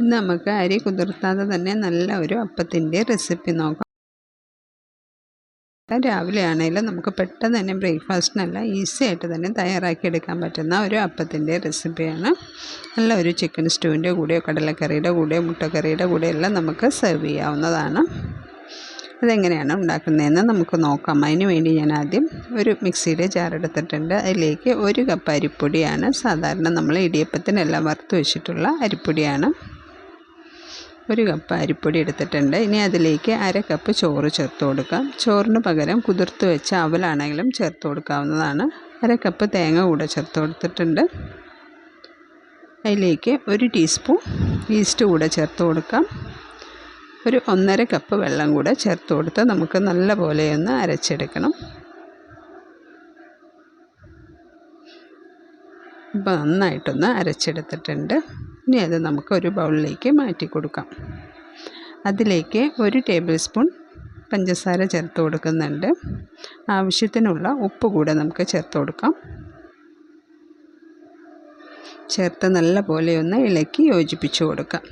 ഇന്ന് നമുക്ക് അരി കുതിർത്താതെ തന്നെ നല്ല ഒരു അപ്പത്തിന്റെ റെസിപ്പി നോക്കാം. രാവിലെ ആണെങ്കിലും നമുക്ക് പെട്ടെന്ന് തന്നെ ബ്രേക്ക്ഫാസ്റ്റിനല്ല ഈസി ആയിട്ട് തന്നെ തയ്യാറാക്കി എടുക്കാൻ പറ്റുന്ന ഒരു അപ്പത്തിന്റെ റെസിപ്പിയാണ് നല്ല ഒരു ചിക്കൻ സ്റ്റൂവിന്റെ കൂടെയോ കടലക്കറിയുടെ കൂടെയോ മുട്ടക്കറിയുടെ കൂടെയോ എല്ലാം നമുക്ക് സെർവ് ചെയ്യാവുന്നതാണ്. അതെങ്ങനെയാണ് ഉണ്ടാക്കുന്നതെന്ന് നമുക്ക് നോക്കാം. അതിന് വേണ്ടി ഞാൻ ആദ്യം ഒരു മിക്സിയുടെ ജാർ എടുത്തിട്ടുണ്ട്. അതിലേക്ക് ഒരു കപ്പ് അരിപ്പൊടിയാണ്. സാധാരണ നമ്മൾ ഇടിയപ്പത്തിനെല്ലാം വറുത്ത് വെച്ചിട്ടുള്ള അരിപ്പൊടിയാണ്. ഒരു കപ്പ് അരിപ്പൊടി എടുത്തിട്ടുണ്ട്. ഇനി അതിലേക്ക് അര കപ്പ് ചോറ് ചേർത്ത് കൊടുക്കാം. ചോറിന് പകരം കുതിർത്ത് വെച്ച അവലാണെങ്കിലും ചേർത്ത് കൊടുക്കാവുന്നതാണ്. അര കപ്പ് തേങ്ങ കൂടെ ചേർത്ത് കൊടുത്തിട്ടുണ്ട്. അതിലേക്ക് ഒരു ടീസ്പൂൺ ഈസ്റ്റ് കൂടെ ചേർത്ത് കൊടുക്കാം. ഒരു ഒന്നര കപ്പ് വെള്ളം കൂടെ ചേർത്ത് കൊടുത്ത് നമുക്ക് നല്ല പോലെ ഒന്ന് അരച്ചെടുക്കണം. ഇപ്പം നന്നായിട്ടൊന്ന് അരച്ചെടുത്തിട്ടുണ്ട്. ഇനി അത് നമുക്ക് ഒരു ബൗളിലേക്ക് മാറ്റി കൊടുക്കാം. അതിലേക്ക് ഒരു ടേബിൾ സ്പൂൺ പഞ്ചസാര ചേർത്ത് കൊടുക്കുന്നുണ്ട്. ആവശ്യത്തിനുള്ള ഉപ്പ് കൂടെ നമുക്ക് ചേർത്ത് കൊടുക്കാം. ചേർത്ത് നല്ല പോലെ ഒന്ന് ഇളക്കി യോജിപ്പിച്ച് കൊടുക്കാം.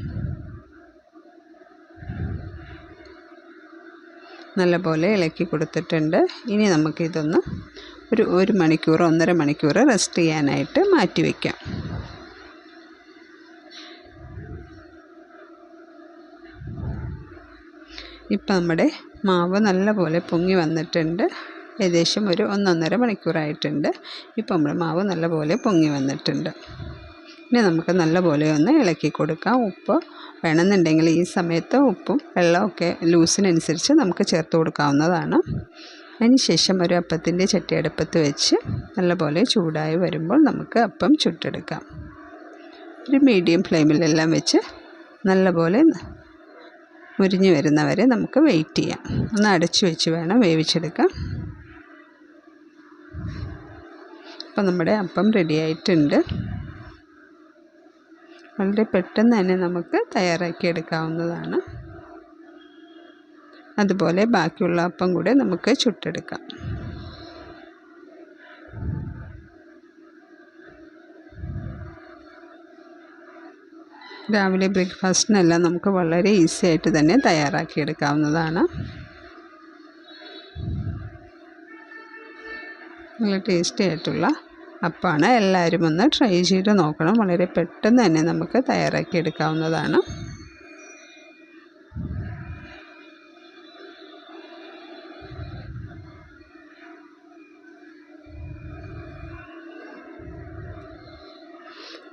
നല്ല പോലെ ഇളക്കി കൊടുത്തിട്ടുണ്ട്. ഇനി നമുക്കിതൊന്ന് ഒരു ഒരു മണിക്കൂർ ഒന്നര മണിക്കൂർ റെസ്റ്റ് ചെയ്യാനായിട്ട് മാറ്റി വയ്ക്കാം ഇപ്പം നമ്മുടെ മാവ് നല്ലപോലെ പൊങ്ങി വന്നിട്ടുണ്ട്. ഏകദേശം ഒരു ഒന്നൊന്നര മണിക്കൂറായിട്ടുണ്ട്. ഇപ്പം നമ്മുടെ മാവ് നല്ലപോലെ പൊങ്ങി വന്നിട്ടുണ്ട്. ഇനി നമുക്ക് നല്ലപോലെ ഒന്ന് ഇളക്കി കൊടുക്കാം. ഉപ്പ് വേണമെന്നുണ്ടെങ്കിൽ ഈ സമയത്ത് ഉപ്പും വെള്ളമൊക്കെ ലൂസിനനുസരിച്ച് നമുക്ക് ചേർത്ത് കൊടുക്കാവുന്നതാണ്. അതിന് ശേഷം ഒരു അപ്പത്തിന്റെ ചട്ടിയടുപ്പത്ത് വെച്ച് നല്ലപോലെ ചൂടായി വരുമ്പോൾ നമുക്ക് അപ്പം ചുട്ടെടുക്കാം. ഒരു മീഡിയം ഫ്ലെയിമിലെല്ലാം വെച്ച് നല്ലപോലെ മുരിഞ്ഞ് വരുന്നവരെ നമുക്ക് വെയിറ്റ് ചെയ്യാം. ഒന്ന് അടച്ചു വെച്ച് വേണം വേവിച്ചെടുക്കാം അപ്പം നമ്മുടെ അപ്പം റെഡി ആയിട്ടുണ്ട്. വളരെ പെട്ടെന്ന് തന്നെ നമുക്ക് തയ്യാറാക്കി എടുക്കാവുന്നതാണ്. അതുപോലെ ബാക്കിയുള്ള അപ്പം കൂടെ നമുക്ക് ചുട്ടെടുക്കാം. രാവിലെ ബ്രേക്ക്ഫാസ്റ്റിനെല്ലാം നമുക്ക് വളരെ ഈസി ആയിട്ട് തന്നെ തയ്യാറാക്കി എടുക്കാവുന്നതാണ് നല്ല ടേസ്റ്റി ആയിട്ടുള്ള അപ്പമാണ് എല്ലാവരും ഒന്ന് ട്രൈ ചെയ്ത് നോക്കണം. വളരെ പെട്ടെന്ന് തന്നെ നമുക്ക് തയ്യാറാക്കി എടുക്കാവുന്നതാണ്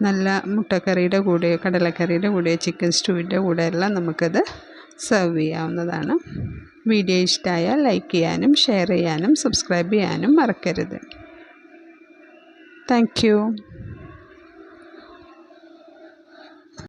നല്ല മുട്ടക്കറിയുടെ കൂടെ കടലക്കറിയുടെ കൂടെ ചിക്കൻ സ്റ്റൂവിന്റെ കൂടെ എല്ലാം നമുക്കത് സെർവ് ചെയ്യാവുന്നതാണ്. വീഡിയോ ഇഷ്ടമായാൽ ലൈക്ക് ചെയ്യാനും ഷെയർ ചെയ്യാനും സബ്സ്ക്രൈബ് ചെയ്യാനും മറക്കരുത്. താങ്ക്